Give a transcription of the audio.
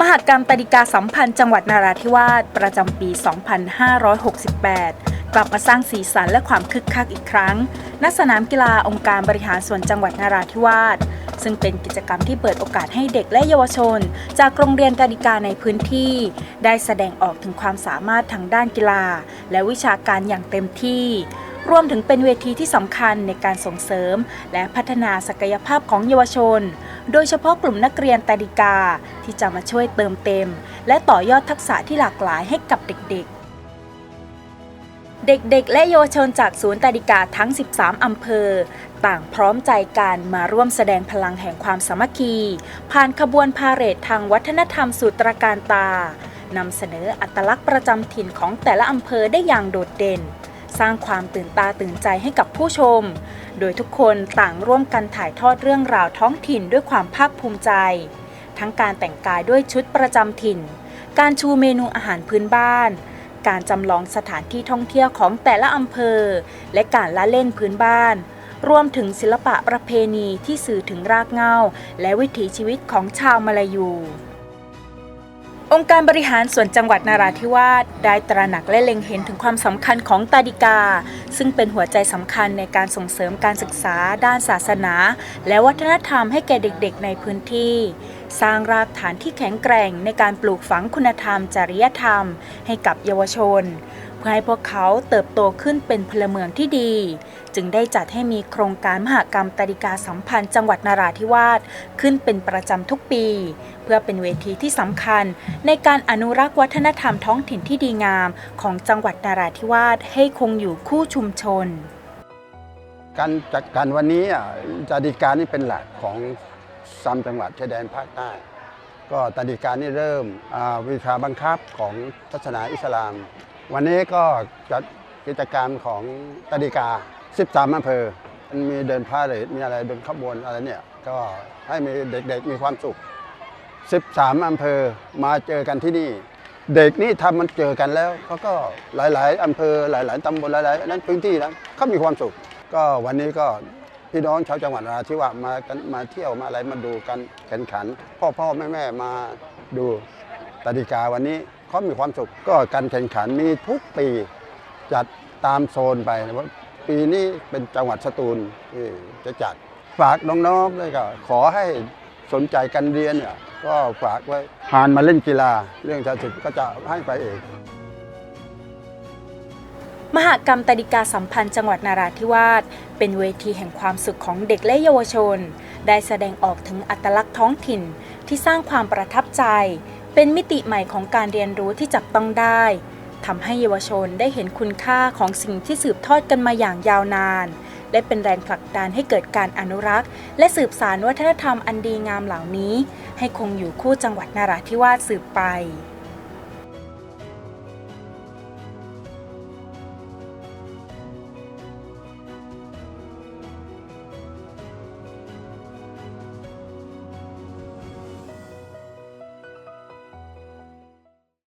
มหกรรมตดิกาสัมพันธ์จังหวัดนาราธิวาสประจำปี 2568 กลับมาสร้างสีสันและความคึกคักอีกครั้ง ณ สนามกีฬาองค์การบริหารส่วนจังหวัดนาราธิวาส ซึ่งเป็นกิจกรรมที่เปิดโอกาสให้เด็กและเยาวชน จากโรงเรียนตดิกาในพื้นที่ ได้แสดงออกถึงความสามารถทางด้านกีฬา และวิชาการอย่างเต็มที่รวมถึงเป็นเวทีที่สำคัญในการส่งเสริม และพัฒนาศักยภาพของเยาวชน โดยเฉพาะกลุ่มนักเรียนตาดิกา ที่จะมาช่วยเติมเต็ม และต่อยอดทักษะที่หลากหลายให้กับเด็กๆเด็กๆ และเยาวชนจากศูนย์ตาดิกาทั้ง 13 อำเภอ ต่างพร้อมใจกันมาร่วมแสดงพลังแห่งความสามัคคี ผ่านขบวนพาเหรดทางวัฒนธรรมสุตรการตานำเสนออัตลักษณ์ประจำถิ่นของแต่ละอำเภอได้อย่างโดดเด่น สร้างความตื่นตาตื่นใจให้กับผู้ชม โดยทุกคนต่างร่วมกันถ่ายทอดเรื่องราวท้องถิ่นด้วยความภาคภูมิใจ ทั้งการแต่งกายด้วยชุดประจำถิ่น การชูเมนูอาหารพื้นบ้าน การจำลองสถานที่ท่องเที่ยวของแต่ละอำเภอ และการละเล่นพื้นบ้านรวมถึงศิลปะประเพณีที่สื่อถึงรากเหง้า และวิถีชีวิตของชาวมาลายู องค์การบริหารส่วนจังหวัดนาราธิวาสได้ตระหนักและเล็งเห็นถึงความสำคัญของตาดิกา ซึ่งเป็นหัวใจสำคัญในการส่งเสริมการศึกษา ด้านศาสนา และวัฒนธรรมให้แก่เด็กๆ ในพื้นที่ สร้างรากฐานที่แข็งแกร่งในการปลูกฝังคุณธรรม จริยธรรม ให้กับเยาวชน เพื่อให้พวกเขาเติบโตขึ้นเป็นพลเมืองที่ดี จึงได้จัดให้มีโครงการมหกรรมตาดิกาสัมพันธ์จังหวัดนาราธิวาสขึ้นเป็นประจำทุกปี เพื่อเป็นเวทีที่สำคัญ ในการอนุรักษ์วัฒนธรรมท้องถิ่นที่ดีงามของจังหวัดนาราธิวาสให้คงอยู่คู่ชุมชน การจัดการวันนี้ตาดิกานี่เป็นหลักของซ้ำจังหวัดชายแดนภาคใต้ก็ตาดิการนี่เริ่มวิชาบังคับของศาสนาอิสลาม วันนี้ก็จัดกิจกรรมของตดิกา 13อำเภอมีเดินพาเหรดมีอะไรเดินขบวนอะไรเนี่ยก็ให้มีเด็กๆมีความสุข 13อำเภอมาเจอกันที่นี่ เด็กนี่ทำมันเจอกันแล้วเขาก็หลายๆอำเภอหลาย ๆตำบลหลายๆนั้นพื้นที่นั้นเขามีความสุข ก็วันนี้ก็พี่น้องชาวจังหวัดนราธิวาสมากันมาเที่ยวมาอะไรมาดูกันแข่งขัน พ่อพ่อแม่แม่มาดูตดิกาวันนี้ เขามีความสุขก็การแข่งขันมีทุกปีจัดตามโซนไปว่าปีนี้เป็นจังหวัดสตูลที่จะจัดฝากน้องๆด้วยก็ขอให้สนใจการเรียนเนี่ยก็ฝากไว้หานมาเล่นกีฬา เรื่องชาติก็จะให้ไปเองมหกรรมตดิกาสัมพันธ์จังหวัดนาราธิวาสเป็นเวทีแห่งความสุขของเด็กและเยาวชน ได้แสดงออกถึงอัตลักษณ์ท้องถิ่นที่สร้างความประทับใจ เป็นมิติใหม่ของการเรียนรู้ที่จับต้องได้ทำให้เยาวชนได้เห็นคุณค่าของสิ่งที่สืบทอดกันมาอย่างยาวนาน และเป็นแรงผลักดันให้เกิดการอนุรักษ์ และสืบสานวัฒนธรรมอันดีงามเหล่านี้ ให้คงอยู่คู่จังหวัดนาราธิวาสสืบไป